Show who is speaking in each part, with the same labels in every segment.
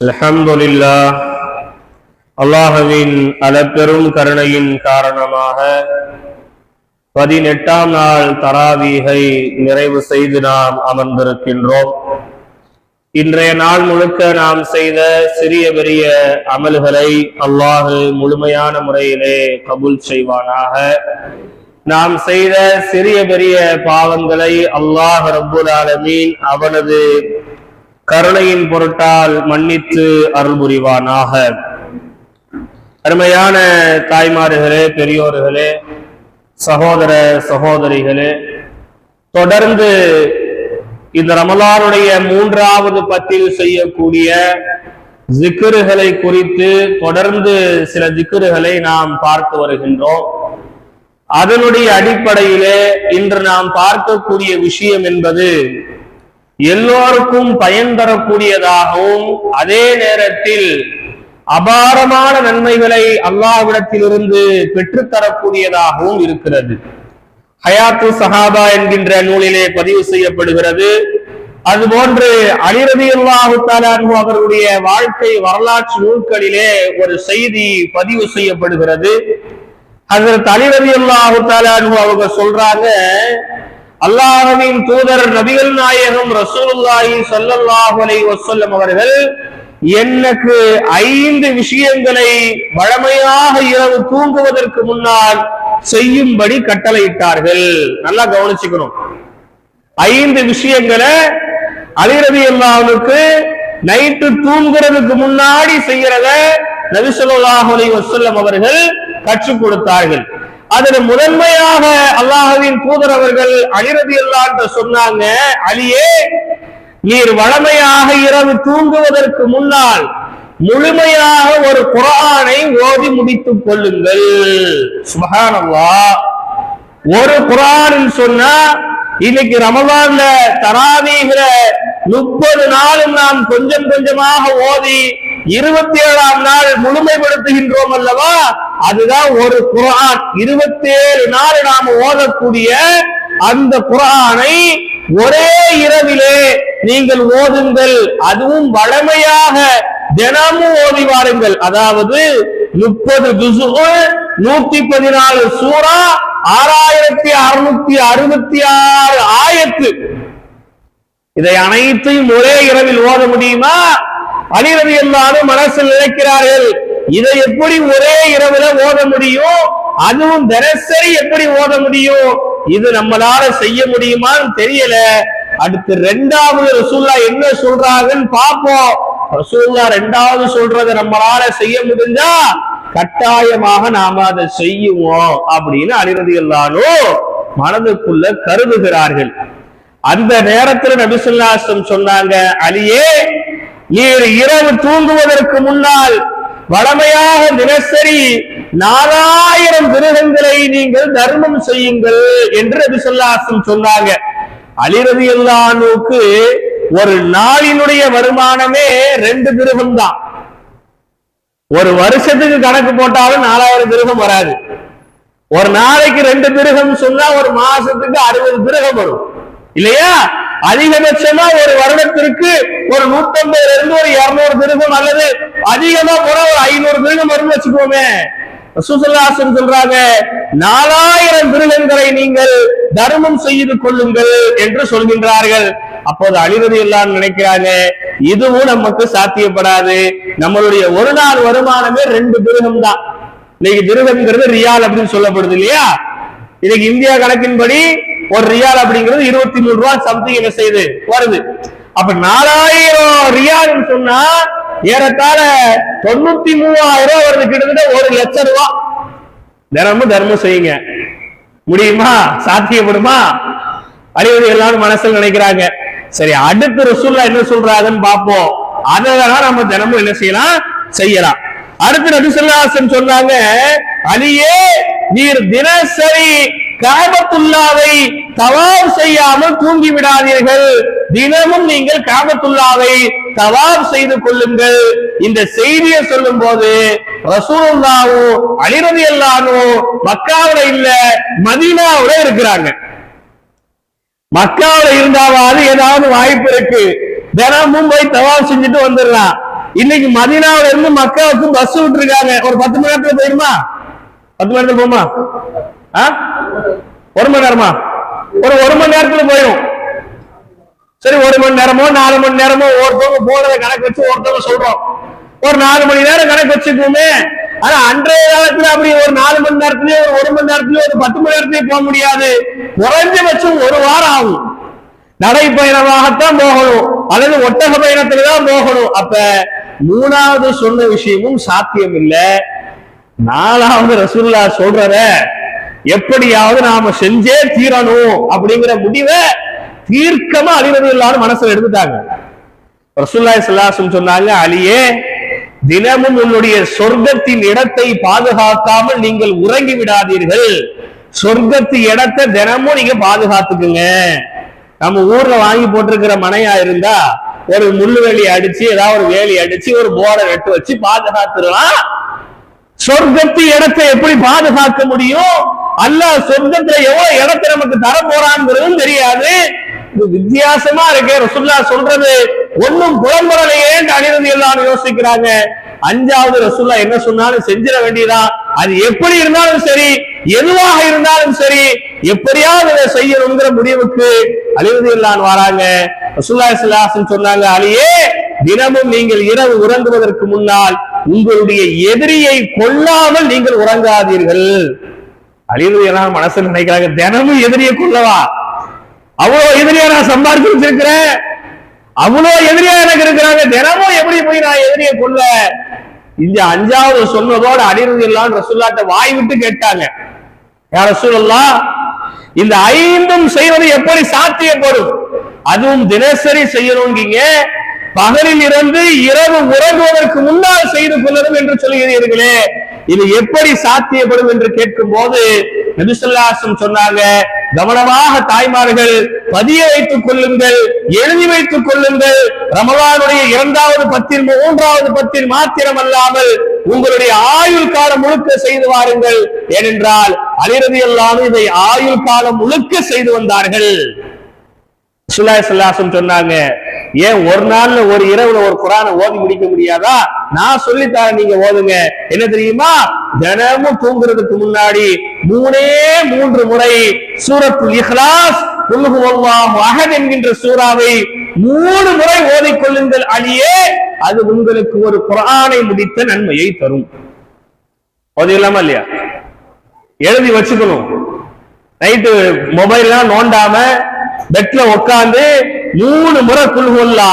Speaker 1: அல்ஹம்துலில்லாஹ். அல்லாஹுவின் அளப்பெரும் கருணையின் காரணமாக பதினெட்டாம் நாள் தராவீகை நிறைவு செய்து நாம் அமர்ந்திருக்கின்றோம். இன்றைய நாள் முழுக்க நாம் செய்த சிறிய பெரிய அமல்களை அல்லாஹு முழுமையான முறையிலே கபூல் செய்வானாக. நாம் செய்த சிறிய பெரிய பாவங்களை அல்லாஹ் ரபுல் ஆலமீன் அவனது கருணையின் பொருட்டால் மன்னித்து அருள் புரிவானாக. அருமையான தாய்மார்களே பெரியோர்களே சகோதர சகோதரிகளே தொடர்ந்து இந்த ரமலானுடைய மூன்றாவது பத்தில் செய்யக்கூடிய ஜிக்கிறுகளை குறித்து தொடர்ந்து சில ஜிக்கிறுகளை நாம் பார்த்து வருகின்றோம். அதனுடைய அடிப்படையிலே இன்று நாம் பார்க்கக்கூடிய விஷயம் என்பது எல்லோருக்கும் பயன் தரக்கூடியதாகவும் அதே நேரத்தில் அபாரமான நன்மைகளை அல்லாஹ்விடத்திலிருந்து பெற்றுத்தரக்கூடியதாகவும் இருக்கிறது. ஹயாத்து சஹாபா என்கின்ற நூலிலே பதிவு செய்யப்படுகிறது. அதுபோன்று அலிரதி அல்லாஹு அவர்களுடைய வாழ்க்கை வரலாற்று நூல்களிலே ஒரு செய்தி பதிவு செய்யப்படுகிறது. அதற்கு அலிரதி அல்லாஹு அவங்க சொல்றாங்க அல்லாஹவின் தூதர் நபிகள் நாயகம் ரசூலுல்லாஹி சல்லல்லாஹு அலைஹி வஸல்லம் அவர்கள் எனக்கு ஐந்து விஷயங்களை வழமையாக இரவு தூங்குவதற்கு முன்னால் செய்யும்படி கட்டளையிட்டார்கள். நல்லா கவனிச்சுக்கணும். ஐந்து விஷயங்களை அலிரவி அல்லாவுக்கு நைட்டு தூங்குறதுக்கு முன்னாடி செய்யறத நபிசல்லாஹு ஸல்லல்லாஹு வசல்லம் அவர்கள் கற்றுக் கொடுத்தார்கள். அதன் முதன்மையாக அல்லாஹுவின் தூதர் அவர்கள் அலிரதி என்று சொன்னாங்க அழியே நீர் வளமையாக இரவு தூங்குவதற்கு முன்னால் முழுமையாக ஒரு குரானை ஓதி முடித்துக் கொள்ளுங்கள். சுபஹானல்லாஹ். ஒரு குரான் சொன்னா இன்னைக்கு ரமலான்ல தராவீகிற முப்பது நாளும் நாம் கொஞ்சம் கொஞ்சமாக ஓதி இருபத்தி ஏழாம் நாள் முழுமைப்படுத்துகின்றோம் அல்லவா? அதுதான் ஒரு குரான் இருபத்தி ஏழு நாள் நாம் ஓதக்கூடிய அந்த குரானை ஒரே இரவிலே நீங்கள் ஓதுங்கள். அதுவும் வளமையாக தினமும் ஓதி வாருங்கள். அதாவது முப்பது நூத்தி பதினாலு சூறா ஆறாயிரத்தி அறுநூத்தி அறுபத்தி ஆறு ஆயத்து. இதை அனைத்தையும் ஒரே இரவில் ஓத முடியுமா? அலிரவி எல்லாரும் மனசில் நினைக்கிறார்கள். இதை எப்படி ஒரே இரவுல ஓத முடியும்? அதுவும் தினசரி எப்படி ஓத முடியும்? இது நம்மளால செய்ய முடியுமான்னு தெரியல. அடுத்து ரெண்டாவது ரசூல்லா என்ன சொல்றாங்கன்னு பார்ப்போம். ரசூல்லா ரெண்டாவது சொல்றதை நம்மளால செய்ய முடிஞ்சா கட்டாயமாக நாம அதை செய்யுவோம் அப்படின்னு அலிரதி எல்லாரும் மனதுக்குள்ள கருதுகிறார்கள். அந்த நேரத்தில் நபிசுல்லாசம் சொன்னாங்க அலியே நீர் இரவு தூங்குவதற்கு முன்னால் வளமையாக தினசரி நாலாயிரம் மிருகங்களை நீங்கள் தர்மம் செய்யுங்கள் என்று நபிசுல்லாசம் சொன்னாங்க. அலிரதி அல்லானுக்கு ஒரு நாளினுடைய வருமானமே ரெண்டு கிரகம் தான். ஒரு வருஷத்துக்கு கணக்கு போட்டாலும் நாலாயிரம் திருகம் வராது. ஒரு நாளைக்கு ரெண்டு கிரகம் சொன்னா ஒரு மாசத்துக்கு அறுபது திருகம் வரும். இல்லையா? அதிகபட்சமா ஒரு வருடத்திற்கு ஒரு நூத்தம்பதுல இருந்து ஒரு இருநூறு திருகம் அல்லது அதிகமா போனா ஒரு ஐநூறு திருகம் வரும் வச்சுக்கோமே. சுசல்லாசன் சொல்றாங்க நாலாயிரம் திருகங்களை நீங்கள் தர்மம் செய்து கொள்ளுங்கள் என்று சொல்கின்றார்கள். அப்போது அழிவது எல்லாம் நினைக்கிறாங்க இதுவும் நமக்கு சாத்தியப்படாது. நம்மளுடைய ஒரு நாள் வருமானமே ரெண்டு திருகம் தான். இன்னைக்கு திருகம்ங்கிறது ரியால் அப்படின்னு சொல்லப்படுது இல்லையா? இன்னைக்கு இந்தியா கணக்கின்படி ஒரு ரியால் அப்படிங்கிறது இருபத்தி மூணு ரூபாய் சம்திங் என்ன செய்யுது? வருது. அப்ப நாலாயிரம் ரியால் சொன்னா ஏறத்தாழ தொண்ணூத்தி மூவாயிரம் ரூபாய் வருது. கிட்டத்தட்ட ஒரு லட்சம் ரூபாய். தினமும் தர்மம் செய்யுங்க. முடியுமா? சாத்தியப்படுமா? அழிவது எல்லாரும் மனசில் நினைக்கிறாங்க. சரி அடுத்து ரசூல்லா என்ன சொல்றாங்கன்னு பார்ப்போம். அதெல்லாம் நம்ம தினமும் என்ன செய்யலாம்? செய்யலாம். அடுத்து நபிசல்லாசன் சொன்னாங்க அலியே நீர் தினசரி காபத்துல்லாவை தவாப் செய்யாமல் தூங்கி விடாதீர்கள் தினமும் நீங்கள் காபத்துல்லாவை தவாப் செய்து கொள்ளுங்கள். இந்த செய்தியை சொல்லும் போது ரசூலுல்லாவோ அலிரதி எல்லாரும் மக்காவில இல்ல மதீனாவுல இருக்கிறாங்க. மக்காவில இருந்தாவது ஏதாவது வாய்ப்பு இருக்கு. தினமும் போய் தவாப் செஞ்சுட்டு வந்துடலாம். இன்னைக்கு மதீனாவுல இருந்து மக்காவுக்கு பஸ் விட்டுருக்காங்க. ஒரு பத்து மணி நேரத்துல போயிருமா? பத்து மணி நேரத்தில் போமா ஆ? ஒரு மணி நேரமா? ஒரு ஒரு மணி நேரத்துல போயிடும் சரி ஒரு மணி நேரமோ நாலு மணி நேரமோ ஒருத்தவங்க போனதை கணக்கு வச்சு ஒருத்தவங்க சொல்றோம். ஒரு நாலு மணி நேரம் கணக்கு வச்சுக்குமே ஆனா அன்றைய காலத்துல அப்படி ஒரு நாலு மணி நேரத்திலயோ ஒரு ஒரு மணி நேரத்திலயோ ஒரு பத்து மணி நேரத்திலயோ போக முடியாது. குறைஞ்சபட்சம் ஒரு வாரம் ஆகும். நடைப்பயணமாகத்தான் போகணும். அல்லது ஒட்டக பயணத்துல தான் போகணும். அப்ப மூணாவது சொன்ன விஷயமும் சாத்தியம் இல்லை நாலாவது ரசூல்லா சொல்றத எப்படியாவது நாம செஞ்சே தீரணும் அப்படிங்கிற முடிவை தீர்க்கமா அழிவது இல்லாத மனசுல எடுத்துட்டாங்க. ரசூல்லாய் சல்லாசம் சொன்னாங்க அலியே தினமும் உன்னுடைய சொர்க்கத்தின் இடத்தை பாதுகாக்காமல் நீங்கள் உறங்கி விடாதீர்கள். சொர்க்கத்து இடத்தை தினமும் நீங்க பாதுகாத்துக்குங்க. நம்ம ஊர்ல வாங்கி போட்டிருக்கிற மனையா இருந்தா ஒரு முள்ளு வேலி அடிச்சு ஏதாவது ஒரு வேலி அடிச்சு ஒரு போரை நட்டு வச்சு பாதுகாத்துடலாம். சொர்க்கத்து இடத்தை எப்படி பாதுகாக்க முடியும்? அல்லாஹ் சொர்க்கத்துல எவ்வளவு இடத்தை நமக்கு தர போறாங்கிறதும் தெரியாது. இது வித்தியாசமா இருக்கே. ரசுல்லா சொல்றது ஒன்னும் புலம்புறலையே அணிறது எல்லாரும் யோசிக்கிறாங்க. அஞ்சாவது ரசுல்லா என்ன சொன்னாலும் செஞ்சிட வேண்டியதான் அது எப்படி இருந்தாலும் சரி எதுவாக இருந்தாலும் சரி எப்படியாவது இதை செய்யணுங்கிற முடிவுக்கு அழிவது இல்லான்னு வராங்க. ரசுல்லா சொன்னாங்க அலியே தினமும் நீங்கள் இரவு உறங்குவதற்கு முன்னால் உங்களுடைய எதிரியை கொல்லாமல் நீங்கள் உறங்காதீர்கள். அழிவு எல்லாம் மனசுல நினைக்கிறாங்க தினமும் எதிரியை கொள்ளவா அவ்வளவு எதிரியா நான் சம்பாதிச்சு வச்சிருக்கிறேன் அவ்வளவு எதிரியா எனக்கு இருக்கிறாங்க. தினமும் எப்படி போய் நான் எதிரியை கொல்ல இந்த அஞ்சாவது சொன்னதோட அழிவு எல்லாம் ரசுல்லாட்ட வாய் விட்டு கேட்டாங்க. யார் ரசூலல்லா இந்த ஐந்தும் செய்வது எப்படி சாத்தியப்படும்? அதுவும் தினசரி செய்யணுங்கீங்க பகலில் இருந்து இரவு உறங்குவதற்கு முன்னால் செய்து கொள்ளணும் என்று சொல்கிறீர்களே இது எப்படி சாத்தியப்படும் என்று கேட்கும் போது நபிசல்லாசம் சொன்னாங்க கவனமாக தாய்மார்கள் பதிய வைத்துக் கொள்ளுங்கள் எழுதி வைத்துக் கொள்ளுங்கள். ரமலானுடைய இரண்டாவது பத்தில் மூன்றாவது பத்தில் மாத்திரம் அல்லாமல் உங்களுடைய ஆயுள் காலம் முழுக்க செய்து வாருங்கள். ஏனென்றால் அலிரதி அல்லாமல் இதை ஆயுள் காலம் முழுக்க செய்து வந்தார்கள். சல்லாசம் சொன்னாங்க ஏன் ஒரு நாள்ல ஒரு இரவுல ஒரு குரானை ஓதி முடிக்க முடியாதா? நான் சொல்லித்தரேன் நீங்க ஓதுங்க. என்ன தெரியுமா? தினமும் தூங்குறதுக்கு முன்னாடி மூணே மூன்று முறை சூரத்துல் இஹ்லாஸ் குல்ஹு என்கின்ற சூறாவை மூணு முறை ஓதிக்கொள்ளுங்கள் அழியே அது உங்களுக்கு ஒரு குரானை முடித்த நன்மையை தரும். ஓதிக்கலாமா இல்லையா? எழுதி வச்சுக்கணும். நைட்டு மொபைல்லாம் நோண்டாம பெட்ல உட்காந்து மூணு முறை குல்ஹுல்லா.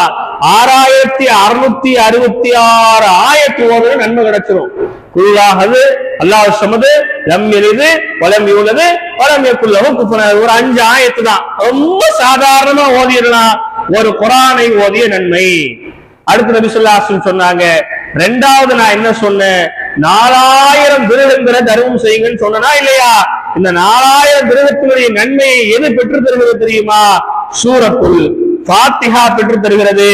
Speaker 1: ஆறாயிரத்தி அறுநூத்தி அறுபத்தி ஆறு ஆயிரத்தி ஓது நன்மை கிடைச்சிரும். குல்லாகது அல்லாஹ் சமது லம் எளிது வளம் இவ்வளவு வளம் எக்குள்ளவு குப்புன ஒரு அஞ்சு ஆயத்து தான். ரொம்ப சாதாரணமா ஓதிடலாம். ஒரு குரானை ஓதிய நன்மை. அடுத்து நபி சொல்லாசன் சொன்னாங்க ரெண்டாவது நான் என்ன சொன்னேன்? நாலாயிரம் திருடங்களை தர்மம் செய்யுங்கன்னு சொன்னனா இல்லையா? இந்த நாலாயிரம் திருடத்தினுடைய நன்மையை எது பெற்று தருகிறது தெரியுமா? சூரத்துள் பாத்திகா பெற்று தருகிறது.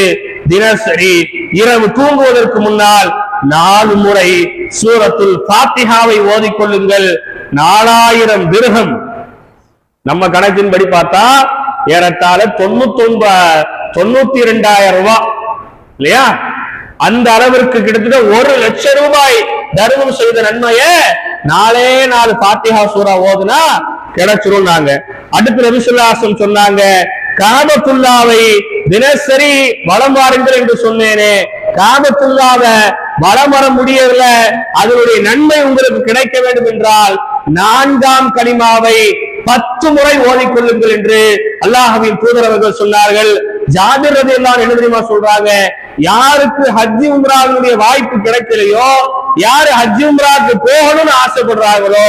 Speaker 1: தினசரி இரவு தூங்குவதற்கு முன்னால் நாலு முறை சூரத்துள் பாத்திகாவை ஓதிக்கொள்ளுங்கள் நாலாயிரம் திருகம் நம்ம கணக்கின்படி பார்த்தா ஏறத்தாழ தொண்ணூத்தி தொண்ணூத்தி ரெண்டாயிரம் ரூபாய் இல்லையா? அந்த அளவிற்கு கிட்டத்தட்ட ஒரு லட்சம் ரூபாய் தர்மம் செய்த நன்மையை நாலே நாலு பாத்திஹா சூரா ஓதுனா கிடைச்சிரும் நாங்க அடுத்து ரவிசுல்லாசம் சொன்னாங்க காபத்துல்லாவை தினசரி வளம் வாருங்கள் என்று சொன்னேனே. காபத்துல்லாவ வளம் வர முடியவில்லை. அதனுடைய நன்மை உங்களுக்கு கிடைக்க வேண்டும் என்றால் நான்காம் கனிமாவை பத்து முறை ஓதிக்கொள்ளுங்கள் என்று அல்லாஹவின் தூதரவர்கள் சொன்னார்கள். ஜாபிர் ரதி எல்லாம் என்ன தெரியுமா சொல்றாங்க? யாருக்கு ஹஜ்ஜி உம்ராவினுடைய வாய்ப்பு கிடைக்கலையோ யாரு ஹஜ்ஜி உம்ராவுக்கு போகணும்னு ஆசைப்படுறாங்களோ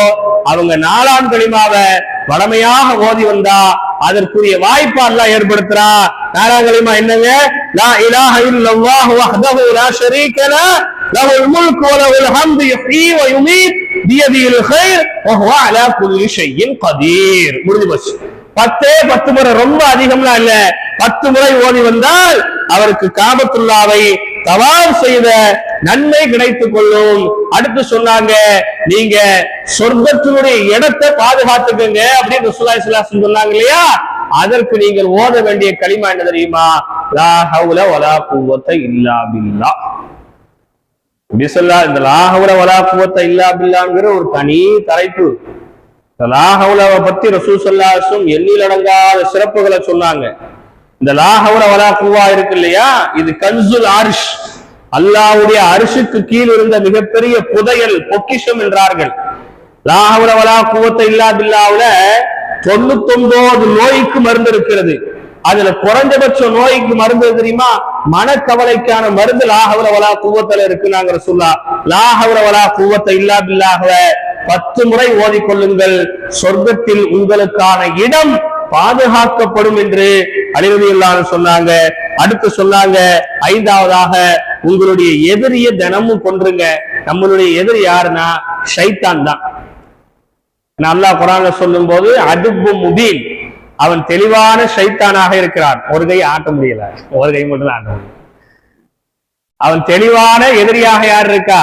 Speaker 1: அவங்க நாலாம் களிமாவை வளமையாக ஓதி வந்தா அதற்குரிய வாய்ப்பா எல்லாம் ஏற்படுத்துறா. நாலாம் களிமா என்னங்க? லா இலாஹ இல்லல்லாஹு வஹ்தஹு லா ஷரீக லஹ் லஹுல் முல்கு வ லஹுல் ஹம்து யுஹ்யி வ யுமீத். பியதியில் ஹைர் வஹுவ அலா குல்லி ஷைஇன் கதீர் முடிஞ்சு போச்சு. பத்தே பத்து முறை ரொம்ப அதிகம்லாம் இல்ல. பத்து முறை ஓதி வந்தால் அவருக்கு காபத்துல்லாவை தவாம் செய்த நன்மை கிடைத்துக் கொள்ளும். அடுத்து சொன்னாங்க நீங்க சொர்க்கத்தினுடைய இடத்தை பாதுகாத்துக்கங்க அப்படின்னு சுல்லாய் சுல்லாசன் சொன்னாங்க இல்லையா? அதற்கு நீங்கள் ஓத வேண்டிய களிமா என்ன தெரியுமா? லா ஹவுல வலா குவத்த இல்லா பில்லா. பிசல்லா இந்த லாகவுல வலா இல்லா பில்லாங்கிற ஒரு தனி தலைப்பு. இந்த லாகவுலவை பத்தி ரசூசல்லாசும் எண்ணில் அடங்காத சிறப்புகளை சொன்னாங்க. இந்த லாகவுல வலா குவா இருக்கு இல்லையா? இது கன்சுல் அரிஷ் அல்லாவுடைய அரிசுக்கு கீழ் இருந்த மிகப்பெரிய புதையல் பொக்கிஷம் என்றார்கள். லாகவுல வலா குவத்த இல்லா பில்லாவுல தொண்ணூத்தொன்பது நோய்க்கு மருந்து இருக்கிறது. அதுல குறைஞ்சபட்ச நோய்க்கு மருந்து தெரியுமா? மனக்கவலைக்கான மருந்து லாஹவுல வலா குவத்துல இருக்கு நாங்க சொல்லா லாஹவுல வலா குவத்த இல்லா பத்து முறை ஓதிக்கொள்ளுங்கள் சொர்க்கத்தில் உங்களுக்கான இடம் பாதுகாக்கப்படும் என்று அழிவதில்லான்னு சொன்னாங்க. அடுத்து சொன்னாங்க ஐந்தாவதாக உங்களுடைய எதிரிய தினமும் கொன்றுங்க. நம்மளுடைய எதிரி யாருன்னா ஷைத்தான் தான் அல்லாஹ் குரான சொல்லும் போது அடுப்பு முபீன். அவன் தெளிவான ஷைத்தானாக இருக்கிறான். ஒரு கை ஆட்ட முடியல. ஒரு கை மட்டும் தான் ஆட்ட அவன் தெளிவான எதிரியாக யார் இருக்கா?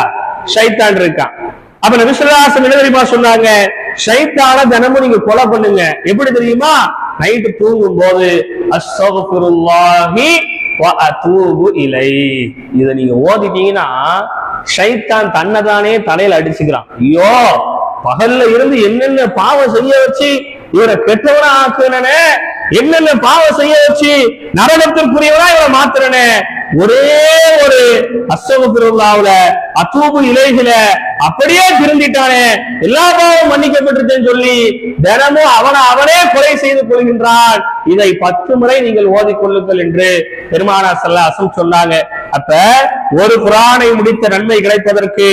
Speaker 1: ஷைத்தான் இருக்கான். அப்ப நபிசுல்லாசம் என்ன தெரியுமா சொன்னாங்க? ஷைத்தான தினமும் நீங்க கொலை பண்ணுங்க. எப்படி தெரியுமா? நைட்டு தூங்கும் போது அஸ்ஸகுஃபிருல்லாஹி இலை. இத நீங்க ஓதிட்டீங்கன்னா ஷைத்தான் தன்னைதானே தலையில அடிச்சுக்கிறான். ஐயோ பகல்ல இருந்து என்னென்ன பாவம் செய்ய வச்சு இவரை கெட்டவனா ஆக்குனனே என்னென்ன பாவம் செய்ய வச்சு நரகத்திற்குரியவனா இவரை மாத்துறனே? ஒரே ஒரு அசோக திருவிழாவில அத்தூபு இலைகள அப்படியே திருந்திட்டானே. எல்லா பாவம் மன்னிக்கப்பட்டிருக்கேன்னு சொல்லி தினமும் அவனை அவனே கொலை செய்து கொள்கின்றான். இதை பத்து முறை நீங்கள் ஓதிக்கொள்ளுங்கள் என்று பெருமானா சல்லாசம் சொன்னாங்க. அப்ப ஒரு குரானை முடித்த நன்மை கிடைப்பதற்கு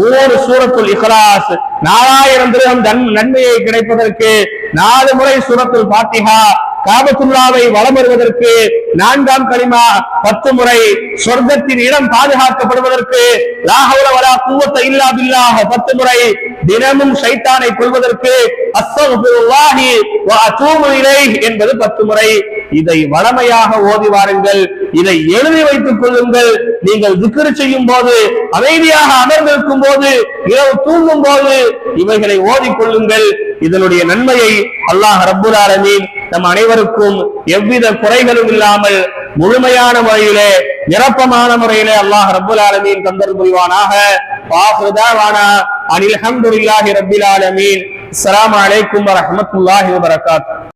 Speaker 1: மூணு சூரத்துல் இஹ்லாஸ் நாலாயிரம் திருகம் நன்மையை கிடைப்பதற்கு நாலு முறை சூரத்துல் பாத்திகா காபத்துல்லாவை வளம் வருவதற்கு நான்காம் களிமா பத்து முறை சொர்க்கத்தின் இடம் பாதுகாக்கப்படுவதற்கு லாகவுல வரா கூவத்தை இல்லா பத்து முறை தினமும் சைத்தானை கொள்வதற்கு அஸ்தகுல்லாஹி என்பது பத்து முறை. இதை வளமையாக ஓதி வாருங்கள். இதை எழுதி வைத்துக் கொள்ளுங்கள். நீங்கள் திக்ரு செய்யும் போது அமைதியாக அமர்ந்திருக்கும் போது இரவு தூங்கும் போது இவைகளை ஓதிக்கொள்ளுங்கள் இதனுடைய நன்மையை அல்லாஹ் ரப்புல் ஆலமீன் நம் அனைவருக்கும் எவ்வித குறைகளும் இல்லாமல் முழுமையான முறையிலே நிரப்பமான முறையிலே அல்லாஹ் ரப்புல் ஆலமீன் தந்தல் புரிவானாக. அனில் அல்ஹம்துலில்லாஹி ரப்பில் ஆலமீன். அஸ்ஸலாமு அலைக்கும் வரஹ்மத்துல்லாஹி